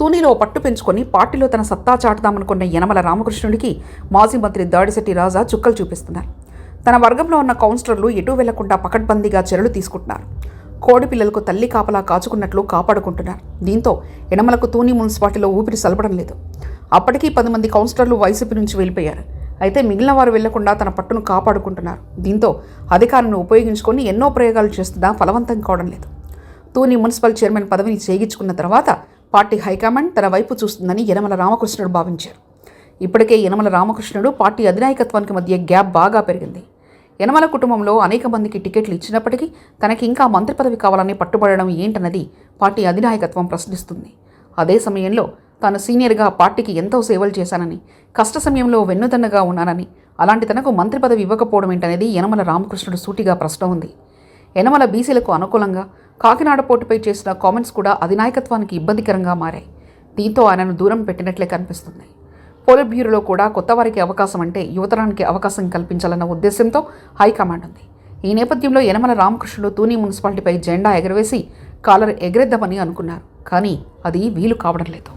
తూనీలో పట్టు పెంచుకొని పార్టీలో తన సత్తా చాటుదామనుకున్న యనమల రామకృష్ణుడికి మాజీ మంత్రి దాడిశెట్టి రాజా చుక్కలు చూపిస్తున్నారు. తన వర్గంలో ఉన్న కౌన్సిలర్లు ఎటూ వెళ్ళకుండా పకడ్బందీగా చర్యలు తీసుకుంటున్నారు. కోడి పిల్లలకు తల్లి కాపలా కాచుకున్నట్లు కాపాడుకుంటున్నారు. దీంతో యనమలకు తూని మున్సిపాలిటీలో ఊపిరి సలపడం లేదు. అప్పటికీ పది మంది కౌన్సిలర్లు వైసీపీ నుంచి వెళ్ళిపోయారు. అయితే మిగిలిన వారు వెళ్ళకుండా తన పట్టును కాపాడుకుంటున్నారు. దీంతో అధికారాన్ని ఉపయోగించుకొని ఎన్నో ప్రయోగాలు చేస్తున్నా ఫలవంతం కావడం లేదు. తూని మున్సిపల్ చైర్మన్ పదవిని చేయించుకున్న తర్వాత పార్టీ హైకమాండ్ తన వైపు చూస్తుందని యనమల రామకృష్ణుడు భావించారు. ఇప్పటికే యనమల రామకృష్ణుడు పార్టీ అధినాయకత్వానికి మధ్య గ్యాప్ బాగా పెరిగింది. యనమల కుటుంబంలో అనేక మందికి టికెట్లు ఇచ్చినప్పటికీ తనకి ఇంకా మంత్రి పదవి కావాలని పట్టుబడడం ఏంటన్నది పార్టీ అధినాయకత్వం ప్రశ్నిస్తుంది. అదే సమయంలో తాను సీనియర్గా పార్టీకి ఎంతో సేవలు చేశానని కష్ట సమయంలో వెన్నుదన్నగా ఉన్నానని అలాంటి తనకు మంత్రి పదవి ఇవ్వకపోవడం ఏంటనేది యనమల రామకృష్ణుడు సూటిగా ప్రశ్న ఉంది. యనమల బీసీలకు అనుకూలంగా కాకినాడ పోటుపై చేసిన కామెంట్స్ కూడా అధినాయకత్వానికి ఇబ్బందికరంగా మారాయి. దీంతో ఆయనను దూరం పెట్టినట్లే కనిపిస్తుంది. పోలిట్ బ్యూరోలో కూడా కొత్త వారికి అవకాశం అంటే యువతరానికి అవకాశం కల్పించాలన్న ఉద్దేశంతో హైకమాండ్ ఉంది. ఈ నేపథ్యంలో యనమల రామకృష్ణుడు తూని మున్సిపాలిటీపై జెండా ఎగరవేసి కాలర్ ఎగరేద్దామని అనుకున్నారు. కానీ అది వీలు కావడం లేదు.